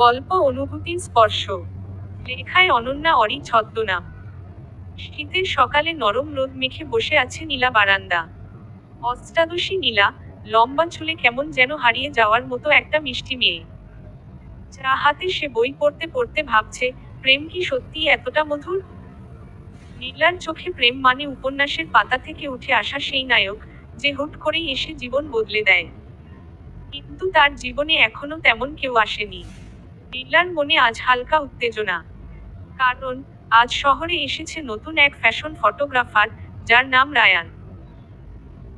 গল্প অনুভূতির স্পর্শ। লেখায় অনন্যা অরি ছদ্মনাম। শীতের সকালে নরম রোদ মেখে বসে আছে নীলা বারান্দা। অষ্টাদশী নীলা, লম্বা চুলে কেমন যেন হারিয়ে যাওয়ার মতো একটা মিষ্টি মেয়ে। যা হাতে সে বই পড়তে পড়তে ভাবছে, প্রেম কি সত্যি এতটা মধুর? নীলার চোখে প্রেম মানে উপন্যাসের পাতা থেকে উঠে আসা সেই নায়ক, যে হুট করেই এসে জীবন বদলে দেয়। কিন্তু তার জীবনে এখনও তেমন কেউ আসেনি। নীলার মনে আজ হালকা উত্তেজনা। কারণ আজ শহরে এসেছে নতুন এক ফ্যাশন ফটোগ্রাফার যার নাম রায়ান।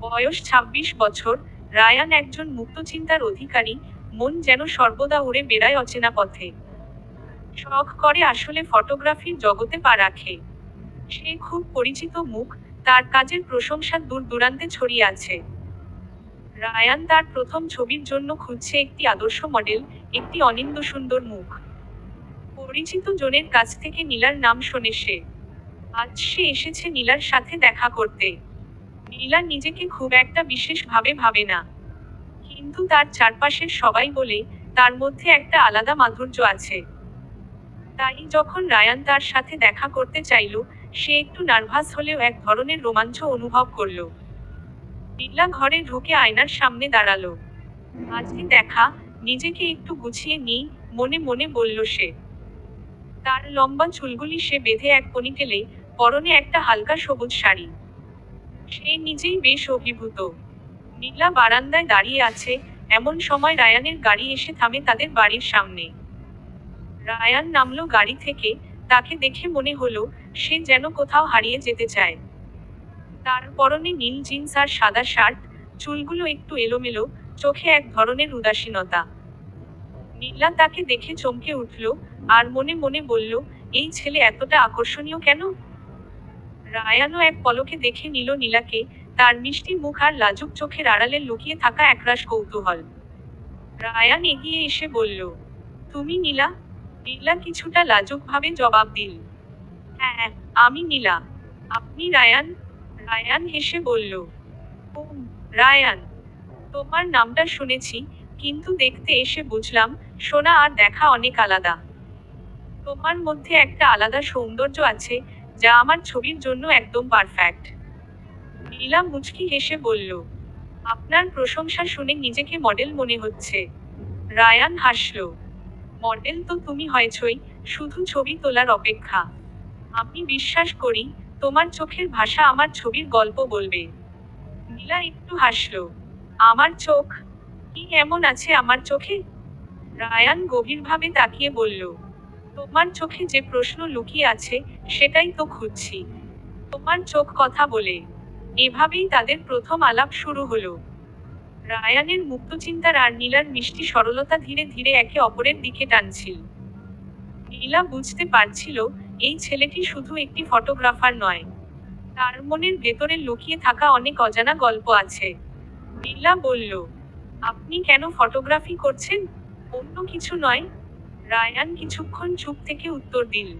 বয়স ২৬ বছর, রায়ান একজন মুক্তচিন্তার অধিকারী, মন যেন সর্বদা উড়ে বেড়ায় অচেনা পথে। শখ করে আসলে ফটোগ্রাফির জগতে পা রাখে। সে খুব পরিচিত মুখ, তার কাজের প্রশংসা দূর দূরান্তে ছড়িয়ে আছে। রায়ান তার প্রথম ছবির জন্য খুঁজছে একটি আদর্শ মডেল, একটি অনিন্দ সুন্দর মুখ। পরিচিত জনের কাছ থেকে নীলার নাম শোনে সে। আজ সে এসেছে নীলার সাথে দেখা করতে। নীলা নিজেকে খুব একটা বিশেষভাবে ভাবে না। কিন্তু তার চারপাশের সবাই বলে, তার মধ্যে একটা আলাদা মাধুর্য আছে। তাই যখন রায়ান তার সাথে দেখা করতে চাইল, সে একটু নার্ভাস হলেও এক ধরনের রোমাঞ্চ অনুভব করল। নীলা ঘরে ঢুকে আয়নার সামনে দাঁড়াল। আজকে দেখা, নিজেকে একটু গুছিয়ে নিই, মনে মনে বলল সে। তার লম্বা চুলগুলি সে বেঁধে এক পনিটেলে পরনে একটা হালকা সবুজ শাড়ি। সে নিজেই বেশ অভিভূত। নীলা বারান্দায় দাঁড়িয়ে আছে, এমন সময় রায়ানের গাড়ি এসে থামে তাদের বাড়ির সামনে। রায়ান নামলো গাড়ি থেকে, তাকে দেখে মনে হলো, সে যেন কোথাও হারিয়ে যেতে চায়। তার পরনে নীল জিন্স আর সাদা শার্ট, চুলগুলো একটু এলোমেলো, চোখে এক ধরনের উদাসীনতা। নীলা তাকে দেখে চমকে উঠল আর মনে মনে বলল, এই ছেলে এতটা আকর্ষণীয় কেন? রায়ানও এক পলকে দেখে নিল নীলাকে, তার মিষ্টি মুখ আর লাজুক চোখের আড়ালে লুকিয়ে থাকা একরাশ কৌতূহল। রায়ান এগিয়ে এসে বলল, তুমি নীলা? নীলা কিছুটা লাজুকভাবে জবাব দিল হ্যাঁ আমি নীলা। আপনি রায়ান? রায়ান হেসে বলল "উম, রায়ান তোমার নামটা শুনেছি কিন্তু দেখতে এসে বুঝলাম শোনা আর দেখা অনেক আলাদা। তোমার মধ্যে একটা আলাদা সৌন্দর্য আছে যা আমার ছবির জন্য একদম পারফেক্ট নীলা মুচকি হেসে বলল আপনার প্রশংসা শুনে নিজেকে মডেল মনে হচ্ছে। রায়ান হাসল মডেল তো তুমি হয়েছই শুধু ছবি তোলার অপেক্ষা। আমি বিশ্বাস করি তোমার চোখের ভাষা আমার ছবির গল্প বলবে। নীলা একটু হাসল। আমার চোখ? কি এমন আছে আমার চোখে? রায়ান গভীরভাবে তাকিয়ে বলল, তোমার চোখে যে প্রশ্ন লুকিয়ে আছে, সেটাই তো খুঁজছি। তোমার চোখ কথা বলে। এভাবেই তাদের প্রথম আলাপ শুরু হলো। রায়ানের মুক্তচিন্তার আর নীলার মিষ্টি সরলতা ধীরে ধীরে একে অপরের দিকে টানছিল। নীলা বুঝতে পারছিল এই ছেলেটি শুধু একটি ফটোগ্রাফার নয়, তার মনের ভেতরে লুকিয়ে থাকা অনেক অজানা গল্প আছে। নীলা বলল, আপনি কেন ফটোগ্রাফি করছেন? অন্য কিছু নয়। রায়ান কিছুক্ষণ চুপ থেকে উত্তর দিল,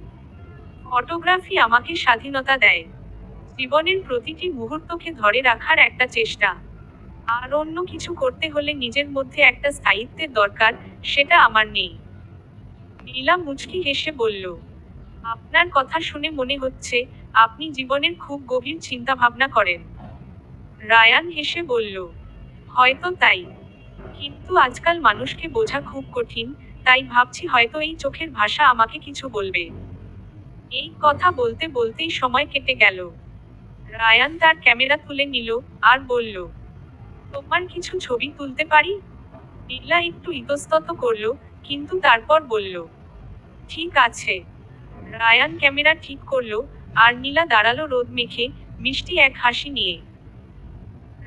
ফটোগ্রাফি আমাকে স্বাধীনতা দেয়। জীবনের প্রতিটি মুহূর্তকে ধরে রাখার একটা চেষ্টা। আর অন্য কিছু করতে হলে নিজের মধ্যে একটা স্থায়িত্বের দরকার, সেটা আমার নেই। নীলা মুচকি হেসে বলল আপনার কথা শুনে মনে হচ্ছে আপনি জীবনের খুব গভীর চিন্তা ভাবনা করেন। রায়ান হেসে বলল, হয়তো তাই। কিন্তু আজকাল মানুষকে বোঝা খুব কঠিন, তাই ভাবছি হয়তো এই চোখের ভাষা আমাকে কিছু বলবে। এই কথা বলতে বলতেই সময় কেটে গেল। রায়ান তার ক্যামেরা তুলে নিল আর বলল, তোমার কিছু ছবি তুলতে পারি? নীলা একটু ইতস্তত করল, কিন্তু তারপর বলল, ঠিক আছে। রায়ান ক্যামেরা ঠিক করল আর নীলা দাঁড়াল রোদ মেখে মিষ্টি এক হাসি নিয়ে।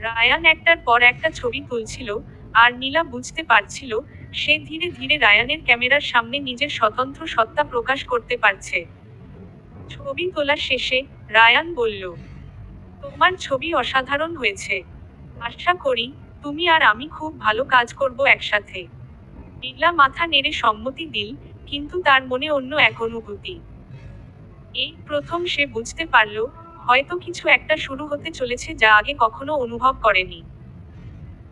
রায়ান একটার পর একটা ছবি তুলছিল আর নীলা বুঝতে পারছিল সে ধীরে ধীরে রায়ানের ক্যামেরার সামনে নিজের স্বতন্ত্র সত্তা প্রকাশ করতে পারছে। ছবি তোলা শেষে রায়ান বলল, তোমার ছবি অসাধারণ হয়েছে। আশা করি তুমি আর আমি খুব ভালো কাজ করব একসাথে। নীলা মাথা নেড়ে সম্মতি দিল, কিন্তু তার মনে অন্য এক অনুভূতি। এই প্রথম সে বুঝতে পারল, হয়তো কিছু একটা শুরু হতে চলেছে যা আগে কখনো অনুভব করেনি।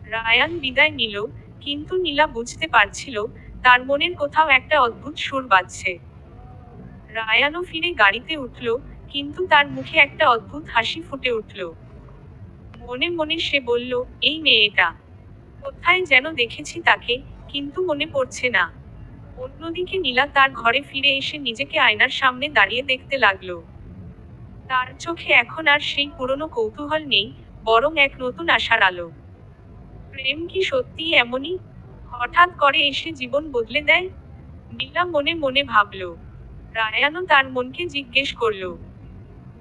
রায়ান বিদায় নিল, কিন্তু নীলা বুঝতে পারছিল তার মনের কোথাও একটা অদ্ভুত সুর বাজছে। রায়ানও ফিরে গাড়িতে উঠল, কিন্তু তার মুখে একটা অদ্ভুত হাসি ফুটে উঠল। মনে মনে সে বলল, এই মেয়েটা, কোথায় যেন দেখেছি তাকে, কিন্তু মনে পড়ছে না। অন্যদিকে নীলা তার ঘরে ফিরে এসে নিজেকে আয়নার সামনে দাঁড়িয়ে দেখতে লাগল। তার চোখে এখন আর সেই পুরনো কৌতূহল নেই, বরং এক নতুন আশার আলো। প্রেম কি সত্যি এমনই? হঠাৎ করে এসে জীবন বদলে দেয়? নীলা মনে মনে ভাবল, রায়ানও তার মনকে জিজ্ঞেস করল,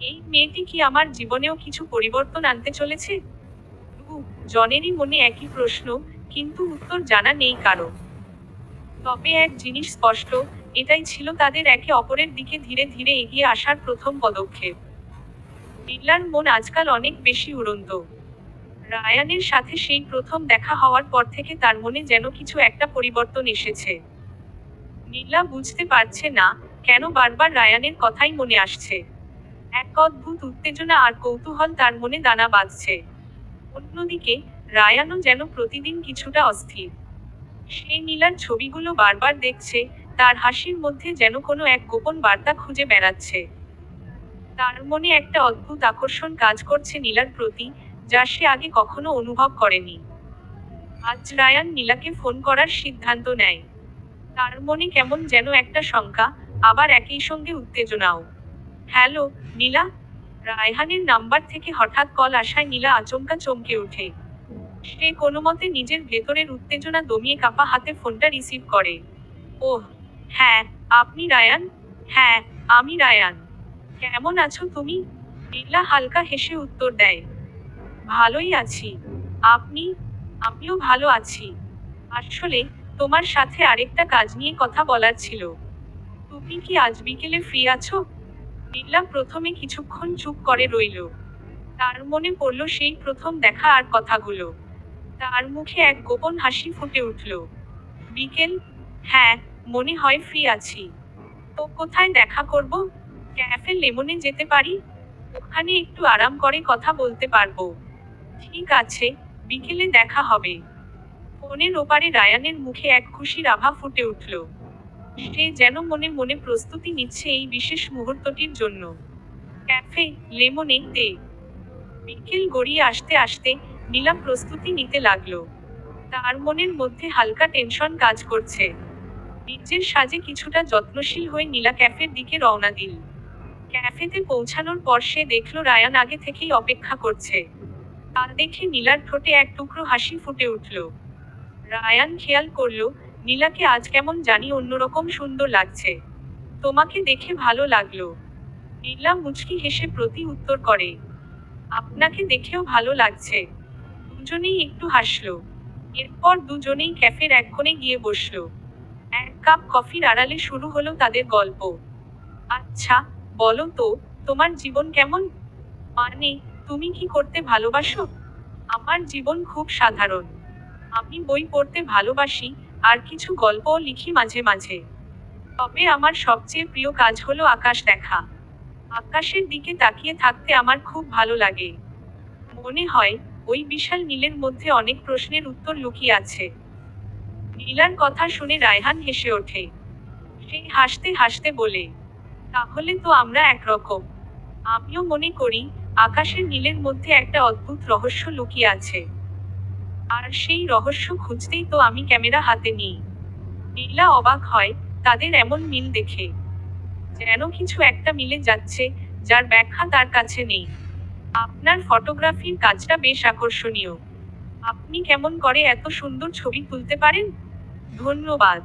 এই মেয়েটি কি আমার জীবনেও কিছু পরিবর্তন আনতে চলেছে? জনেরই মনে একই প্রশ্ন, কিন্তু উত্তর জানা নেই কারও। তবে এক জিনিস স্পষ্ট, এটাই ছিল তাদের একে অপরের দিকে ধীরে ধীরে এগিয়ে আসার প্রথম পদক্ষেপ। নীলার মন আজকাল অনেক বেশি উড়ন্ত। রায়ানের সাথে সেই প্রথম দেখা হওয়ার পর থেকে তার মনে যেন কিছু একটা পরিবর্তন এসেছে। নীলা বুঝতে পারছে না কেন বারবার রায়ানের কথাই মনে আসছে। এক অদ্ভুত উত্তেজনা আর কৌতূহল তার মনে দানা বাঁধছে। অন্যদিকে, রায়ানও যেন প্রতিদিন কিছুটা অস্থির। সে নীলার ছবিগুলো বারবার দেখছে, তার হাসির মধ্যে যেন কোনো এক গোপন বার্তা খুঁজে বেড়াচ্ছে। তার মনে একটা অদ্ভুত আকর্ষণ কাজ করছে নীলার প্রতি, যা সে আগে কখনো অনুভব করেনি। আজ রায়ান নীলাকে ফোন করার সিদ্ধান্ত নেয়। তার মনে কেমন যেন একটা শঙ্কা, আবার একই সঙ্গে উত্তেজনাও। হ্যালো, নীলা? রায়হানের নাম্বার থেকে হঠাৎ কল আসায় নীলা আচমকা চমকে ওঠে। সে কোনো মতে নিজের ভেতরের উত্তেজনা দমিয়ে কাপা হাতে ফোনটা রিসিভ করে। ওহ হ্যাঁ আপনি রায়ান? হ্যাঁ আমি রায়ান। কেমন আছো তুমি? নীলা হালকা হেসে উত্তর দেয়। ভালোই আছি। আপনি? আমিও ভালো আছি। আসলে তোমার সাথে আরেকটা কাজ নিয়ে কথা বলার ছিল। তুমি কি আজ বিকেলে ফ্রি আছো? নীলা প্রথমে কিছুক্ষণ চুপ করে রইল। তার মনে পড়ল সেই প্রথম দেখা আর কথাগুলো। তার মুখে এক গোপন হাসি ফুটে উঠল। বিকেল? হ্যাঁ মনে হয় ফ্রি আছি। তো কোথায় দেখা করব? ক্যাফে লেমনে যেতে পারি? ওখানে একটু আরাম করে কথা বলতে পারব। ঠিক আছে, বিকেলে দেখা হবে। ফোনের ওপারে রায়ানের মুখে এক খুশির আভা ফুটে উঠল। সে যেন মনে মনে প্রস্তুতি নিচ্ছে এই বিশেষ মুহূর্তটির জন্য। ক্যাফে লেমনে তে। বিকেল গড়িয়ে আসতে আসতে নীলা প্রস্তুতি নিতে লাগল। তার মনের মধ্যে হালকা টেনশন কাজ করছে। নিজের সাজে কিছুটা যত্নশীল হয়ে নীলা ক্যাফের দিকে রওনা দিল। ক্যাফেতে পৌঁছানোর পর সে দেখল রায়ান আগে থেকেই অপেক্ষা করছে। তা দেখে নীলার ঠোঁটে এক টুকরো হাসি ফুটে উঠল। রায়ান খেয়াল করল, নীলাকে আজ কেমন জানি অন্যরকম সুন্দর লাগছে। তোমাকে দেখে ভালো লাগল। নীলা মুচকি হেসে প্রতি উত্তর করে, আপনাকে দেখেও ভালো লাগছে। দুজনেই একটু হাসলো। এরপর দুজনেই ক্যাফের এক কোণে গিয়ে বসল। এক কাপ কফির আড়ালে শুরু হলো তাদের গল্প। আচ্ছা বলো তো, তোমার জীবন কেমন? মানে তুমি কি করতে ভালোবাসো? আমার জীবন খুব সাধারণ। আমি বই পড়তে ভালোবাসি, আর কিছু গল্পও লিখি মাঝে মাঝে। তবে আমার সবচেয়ে প্রিয় কাজ হলো আকাশ দেখা। আকাশের দিকে তাকিয়ে থাকতে আমার খুব ভালো লাগে। মনে হয় ওই বিশাল নীলের মধ্যে অনেক প্রশ্নের উত্তর লুকিয়ে আছে। নীলার কথা শুনে রায়হান হেসে ওঠে। সে হাসতে হাসতে বলে, তাহলে তো আমরা একরকম। আমিও মনে করি আকাশের নীলের মধ্যে একটা অদ্ভুত রহস্য লুকিয়ে আছে। আর সেই রহস্য খুঁজতেই তো আমি ক্যামেরা হাতে নিই। নীলা অবাক হয় তাদের এমন মিল দেখে। যেন কিছু একটা মিলে যাচ্ছে, যার ব্যাখ্যা তার কাছে নেই। আপনার ফটোগ্রাফির কাজটা বেশ আকর্ষণীয়। আপনি কেমন করে এত সুন্দর ছবি তুলতে পারেন? ধন্যবাদ।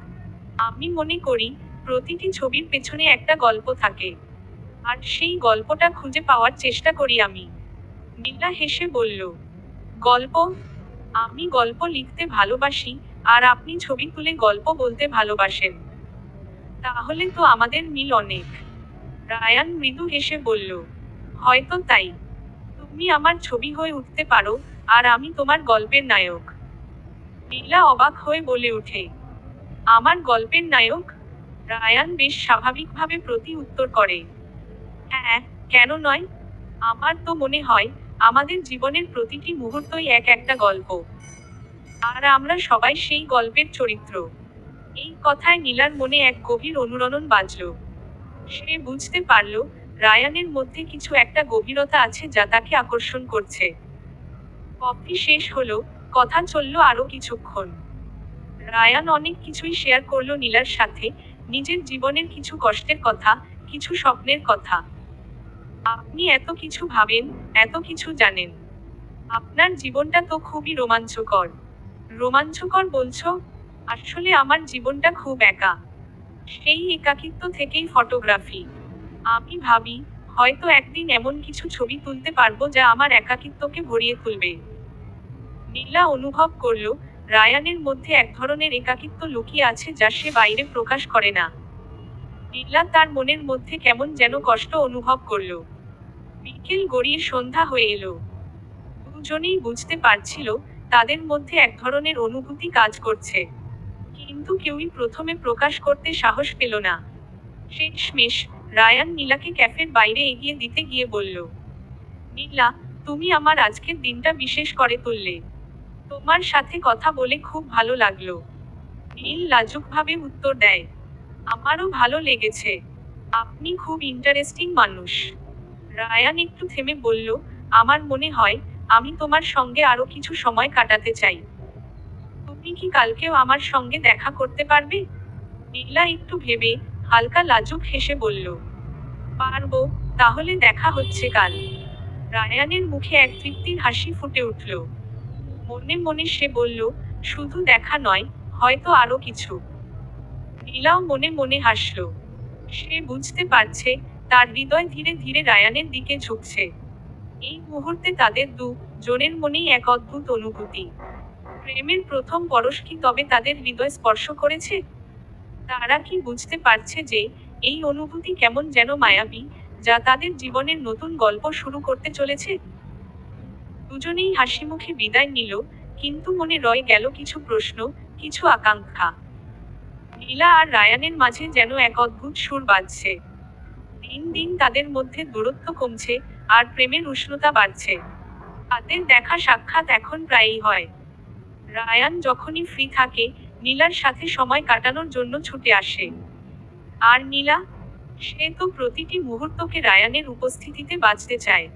আমি মনে করি, প্রতিটি ছবির পেছনে একটা গল্প থাকে। আর সেই গল্পটা খুঁজে পাওয়ার চেষ্টা করি আমি। নীলা হেসে বলল, গল্প? আমি গল্প লিখতে ভালোবাসি, আর আপনি ছবি তুলে গল্প বলতে ভালোবাসেন। তাহলে তো আমাদের মিল অনেক। রায়ান মৃদু হেসে বলল, হয়তো তাই। তুমি আমার ছবি হয়ে উঠতে পারো, আর আমি তোমার গল্পের নায়ক। নীলা অবাক হয়ে বলে ওঠে, আমার গল্পের নায়ক? রায়ান বেশ স্বাভাবিকভাবে প্রতি উত্তর করে হ্যাঁ কেন নয়? আমার তো মনে হয় আমাদের জীবনের প্রতিটি মুহূর্তই এক একটা গল্প। আর আমরা সবাই সেই গল্পের চরিত্র। এই কথায় নীলার মনে এক গভীর অনুরণন বাজল। সে বুঝতে পারল রায়ানের মধ্যে কিছু একটা গভীরতা আছে যা তাকে আকর্ষণ করছে। কফি শেষ হলো, কথা চলল আরও কিছুক্ষণ। রায়ান অনেক কিছুই শেয়ার করল নীলার সাথে, নিজের জীবনের কিছু কষ্টের কথা, কিছু স্বপ্নের কথা। আপনি এত কিছু ভাবেন, এত কিছু জানেন। আপনার জীবনটা তো খুবই রোমাঞ্চকর। রোমাঞ্চকর বলছো, আসলে আমার জীবনটা খুব একা। সেই একাকিত্ব থেকেই ফটোগ্রাফি। আমি ভাবি, হয়তো একদিন এমন কিছু ছবি তুলতে পারব যা আমার একাকিত্বকে ভরিয়ে তুলবে। নীলা অনুভব করল, রায়ানের মধ্যে এক ধরনের একাকিত্ব লুকিয়ে আছে যা সে বাইরে প্রকাশ করে না। নীলা তার মনের মধ্যে কেমন যেন কষ্ট অনুভব করল। বিকেল গড়িয়ে সন্ধ্যা হয়ে এলো। দুজনেই বুঝতে পারছিল, তাদের মধ্যে এক ধরনের অনুভূতি কাজ করছে। কিন্তু কেউই প্রথমে প্রকাশ করতে সাহস পেল না। শেষমেশ রায়ান নীলাকে ক্যাফের বাইরে এগিয়ে দিতে গিয়ে বলল, নীলা, তুমি আমার আজকের দিনটা বিশেষ করে তুললে। তোমার সাথে কথা বলে খুব ভালো লাগল। নীল লাজুকভাবে উত্তর দেয়, আমারও ভালো লেগেছে। আপনি খুব ইন্টারেস্টিং মানুষ। রায়ান একটু থেমে বলল, আমার মনে হয় আমি তোমার সঙ্গে আরও কিছু সময় কাটাতে চাই। তুমি কি কালকেও আমার সঙ্গে দেখা করতে পারবে? নীলা একটু ভেবে হালকা লাজুক হেসে বলল, পারব, তাহলে দেখা হচ্ছে কাল। রায়ানের মুখে এক তৃপ্তির হাসি ফুটে উঠল। মনে মনে সে বলল, শুধু দেখা নয়, হয়তো আরও কিছু। নীলাও মনে মনে হাসল। সে বুঝতে পারছে, তার হৃদয় ধীরে ধীরে রায়ানের দিকে ঝুঁকছে। এই মুহূর্তে তাদের দু জনের মনেই এক অদ্ভুত অনুভূতি। প্রেমের প্রথম পরশ কি তবে তাদের হৃদয় স্পর্শ করেছে? তারা কি বুঝতে পারছে যে এই অনুভূতি কেমন যেন মায়াবী, যা তাদের জীবনের নতুন গল্প শুরু করতে চলেছে? দুজনেই হাসি মুখে বিদায় নিল, কিন্তু মনে রয়ে গেল কিছু প্রশ্ন, কিছু আকাঙ্ক্ষা। নীলা আর রায়ানের মাঝে যেন এক অদ্ভুত সুর বাজছে। দিন দিন তাদের মধ্যে দূরত্ব কমছে আর প্রেমের উষ্ণতা বাড়ছে। তাদের দেখা সাক্ষাৎ এখন প্রায়ই হয়। রায়ান যখনই ফ্রি থাকে নীলার সাথে সময় কাটানোর জন্য ছুটে আসে। আর নীলা, সে তো প্রতিটি মুহূর্তকে রায়ানের উপস্থিতিতে বাঁচতে চায়।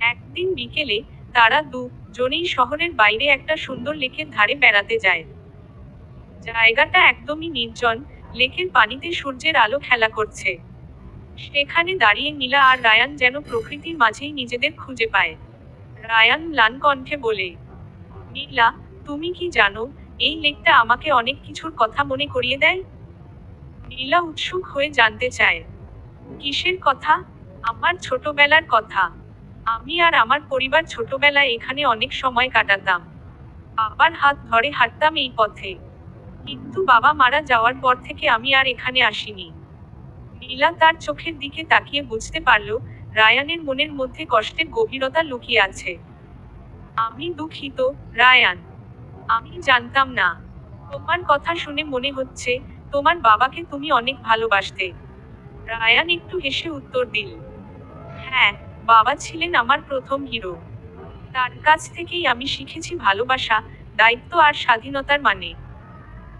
একদিন বিকেলে তারা দু জনেই শহরের বাইরে একটা সুন্দর লেকের ধারে বেড়াতে যায়। জায়গাটা একদমই নির্জন, লেকের পানিতে সূর্যের আলো খেলা করছে। সেখানে দাঁড়িয়ে নীলা আর রায়ান যেন প্রকৃতির মাঝেই নিজেদের খুঁজে পায়। রায়ান ম্লান কণ্ঠে বলে, নীলা, তুমি কি জানো এই লেকটা আমাকে অনেক কিছুর কথা মনে করিয়ে দেয়? নীলা উৎসুক হয়ে জানতে চায়, কিসের কথা? আমার ছোটবেলার কথা। আমি আর আমার পরিবার ছোটবেলায় এখানে অনেক সময় কাটাতাম। বাবার হাত ধরে হাঁটতাম এই পথে। কিন্তু বাবা মারা যাওয়ার পর থেকে আমি আর এখানে আসিনি। নীলা তার চোখের দিকে তাকিয়ে বুঝতে পারল, রায়ানের মনের মধ্যে কষ্টের গভীরতা লুকিয়ে আছে। আমি দুঃখিত, রায়ান। আমি জানতাম না। তোমার কথা শুনে মনে হচ্ছে তোমার বাবাকে তুমি অনেক ভালোবাসতে। রায়ান একটু হেসে উত্তর দিল হ্যাঁ বাবা ছিলেন আমার প্রথম হিরো। তার কাছ থেকেই আমি শিখেছি ভালোবাসা, দায়িত্ব আর স্বাধীনতার মানে।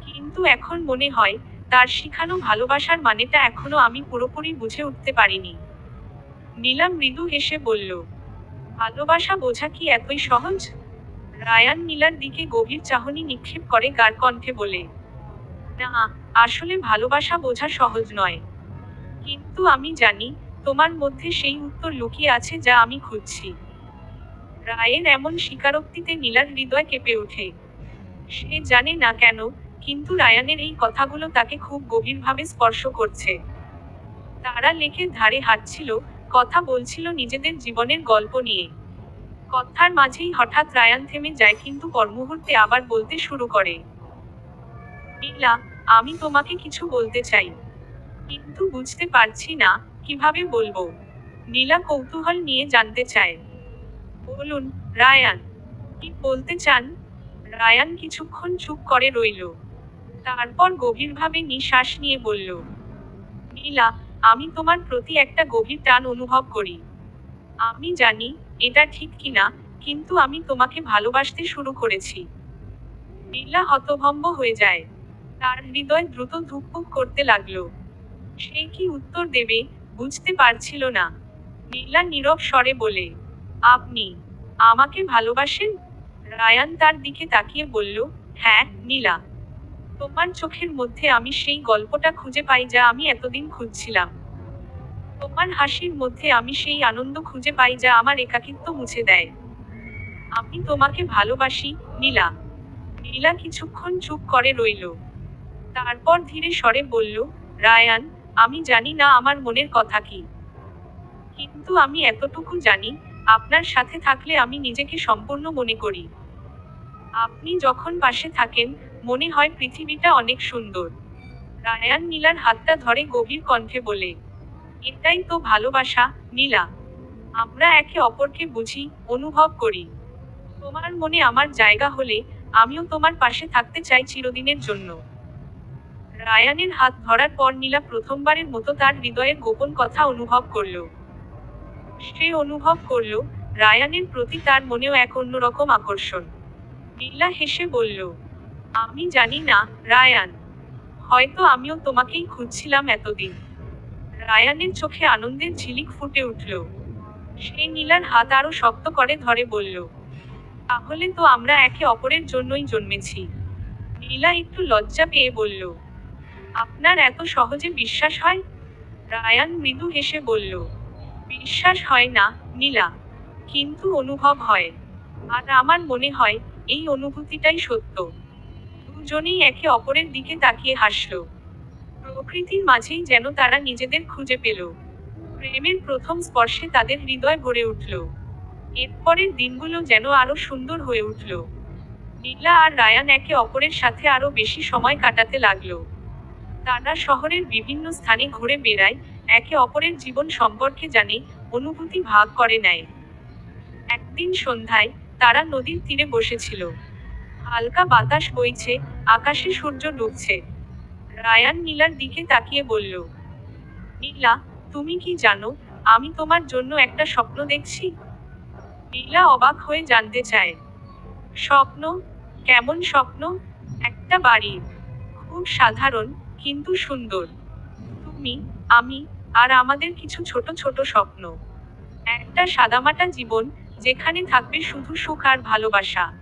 কিন্তু এখন মনে হয় তার শিখানো ভালোবাসার মানেটা এখনও আমি পুরোপুরি বুঝে উঠতে পারিনি। নীলা মৃদু হেসে বলল, ভালোবাসা বোঝা কি এতই সহজ? রায়ান নীলার দিকে গভীর চাহনি নিক্ষেপ করে গার কণ্ঠে বলে, না, আসলে ভালোবাসা বোঝা সহজ নয়। কিন্তু আমি জানি তোমার মধ্যে সেই উত্তর লুকিয়ে আছে যা আমি খুঁজছি রায়ের এমন স্বীকারোক্তিতে নীলার হৃদয় কেঁপে ওঠে। সে জানে না কেন, কিন্তু রায়ানের এই কথাগুলো তাকে খুব গভীরভাবে স্পর্শ করছে। তারা লেকের ধারে হাঁটছিল, কথা বলছিল নিজেদের জীবনের গল্প নিয়ে। কথার মাঝেই হঠাৎ রায়ান থেমে যায়, কিন্তু পরমুহূর্তে আবার বলতে শুরু করে, নীলা, আমি তোমাকে কিছু বলতে চাই। কিন্তু বুঝতে পারছি না, কীভাবে বলব? নীলা কৌতূহল নিয়ে জানতে চায়। বলুন, রায়ান, কি বলতে চান? রায়ান কিছুক্ষণ চুপ করে রইল। তারপর গভীরভাবে নিঃশ্বাস নিয়ে বলল, নীলা, আমি তোমার প্রতি একটা গভীর টান অনুভব করি। আমি জানি এটা ঠিক কিনা, কিন্তু আমি তোমাকে ভালোবাসতে শুরু করেছি। নীলা হতভম্ব হয়ে যায়। তার হৃদয় দ্রুত ধুকপুক করতে লাগল। সে কি উত্তর দেবে, বুঝতে পারছিল না। নীলা নীরব স্বরে বলে, আপনি আমাকে ভালোবাসেন? রায়ান তার দিকে তাকিয়ে বলল হ্যাঁ নীলা। তোমার চোখের মধ্যে আমি সেই গল্পটা খুঁজে পাই যা আমি এতদিন খুঁজছিলাম। তোমার হাসির মধ্যে আমি সেই আনন্দ খুঁজে পাই যা আমার একাকিত্ব মুছে দেয়। আমি তোমাকে ভালোবাসি, নীলা। নীলা কিছুক্ষণ চুপ করে রইল। তারপর ধীরে স্বরে বলল, রায়ান, আমি জানি না আমার মনের কথা কি। কিন্তু আমি এতটুকু জানি, আপনার সাথে থাকলে আমি নিজেকে সম্পূর্ণ মনে করি। আপনি যখন পাশে থাকেন, মনে হয় পৃথিবীটা অনেক সুন্দর। রায়ান নীলার হাতটা ধরে গভীর কণ্ঠে বলে এটাই তো ভালোবাসা, নীলা। আমরা একে অপরকে বুঝি, অনুভব করি। তোমার মনে আমার জায়গা হলে আমিও তোমার পাশে থাকতে চাই চিরদিনের জন্য। রায়ানের হাত ধরার পর নীলা প্রথমবারের মতো তার হৃদয়ের গোপন কথা অনুভব করল। সে অনুভব করল, রায়ানের প্রতি তার মনেও এক অন্যরকম আকর্ষণ। নীলা হেসে বলল, আমি জানি না, রায়ান। হয়তো আমিও তোমাকেই খুঁজছিলাম এতদিন। রায়ানের চোখে আনন্দের ঝিলিক ফুটে উঠল। সে নীলার হাত আরও শক্ত করে ধরে বলল, তাহলে তো আমরা একে অপরের জন্যই জন্মেছি। নীলা একটু লজ্জা পেয়ে বলল, আপনার এত সহজে বিশ্বাস হয়? রায়ান মৃদু হেসে বলল, বিশ্বাস হয় না, নীলা, কিন্তু অনুভব হয়। আর আমার মনে হয় এই অনুভূতিটাই সত্য। দুজনেই একে অপরের দিকে তাকিয়ে হাসল। প্রকৃতির মাঝেই যেন তারা নিজেদের খুঁজে পেল। প্রেমের প্রথম স্পর্শে তাদের হৃদয় গড়ে উঠল। এরপরের দিনগুলো যেন আরও সুন্দর হয়ে উঠল। নীলা আর রায়ান একে অপরের সাথে আরও বেশি সময় কাটাতে লাগল। তারা শহরের বিভিন্ন স্থানে ঘুরে বেড়ায়, একে অপরের জীবন সম্পর্কে জানে, অনুভূতি ভাগ করে নেয়। একদিন সন্ধ্যায় তারা নদীর তীরে বসেছিল। হালকা বাতাস বইছে, আকাশে সূর্য ডুবছে। রায়ান নীলার দিকে তাকিয়ে বলল, নীলা, তুমি কি জানো, আমি তোমার জন্য একটা স্বপ্ন দেখছি? নীলা অবাক হয়ে জানতে চায়, স্বপ্ন? কেমন স্বপ্ন? একটা বাড়ি, খুব সাধারণ কিন্তু সুন্দর। তুমি, আমি আর আমাদের কিছু ছোট ছোট স্বপ্ন। একটা সাদামাটা জীবন যেখানে থাকবে শুধু সুখ আর ভালোবাসা।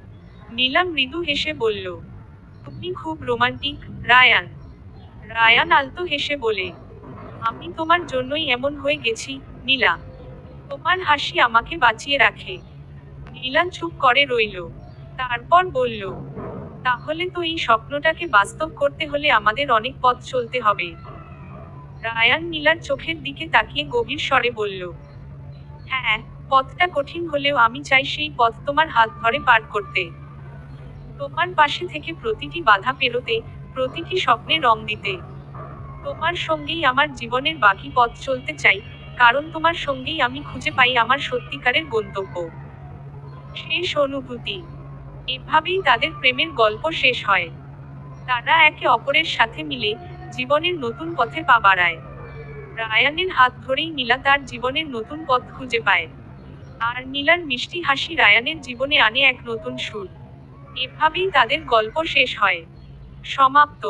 নীলা মৃদু হেসে বলল, তুমি খুব রোমান্টিক, রায়ান। রায়ান আলতো হেসে বলে, আমি তোমার জন্যই এমন হয়ে গেছি, নীলা। তোমার হাসি আমাকে বাঁচিয়ে রাখে। নীলা চুপ করে রইল। তারপর বলল, তাহলে তো এই স্বপ্নটাকে বাস্তব করতে হলে আমাদের অনেক পথ চলতে হবে। রায়ান নীলার চোখের দিকে তাকিয়ে গভীর স্বরে বলল হ্যাঁ পথটা কঠিন হলেও আমি চাই সেই পথ তোমার হাত ধরে পার করতে। তোমার পাশে থেকে প্রতিটি বাধা পেরোতে প্রতিটি স্বপ্নে রং দিতে। তোমার সঙ্গেই আমার জীবনের বাকি পথ চলতে চাই, কারণ তোমার সঙ্গেই আমি খুঁজে পাই আমার সত্যিকারের গন্তব্য। শেষ অনুভূতি। এভাবেই তাদের প্রেমের গল্প শেষ হয়। তারা একে অপরের সাথে মিলে জীবনের নতুন পথে পা বাড়ায়। রায়ানের হাত ধরেই নীলা তার জীবনের নতুন পথ খুঁজে পায়। আর নীলার মিষ্টি হাসি রায়ানের জীবনে আনে এক নতুন সুর। এভাবেই তাদের গল্প শেষ হয়। সমাপ্ত।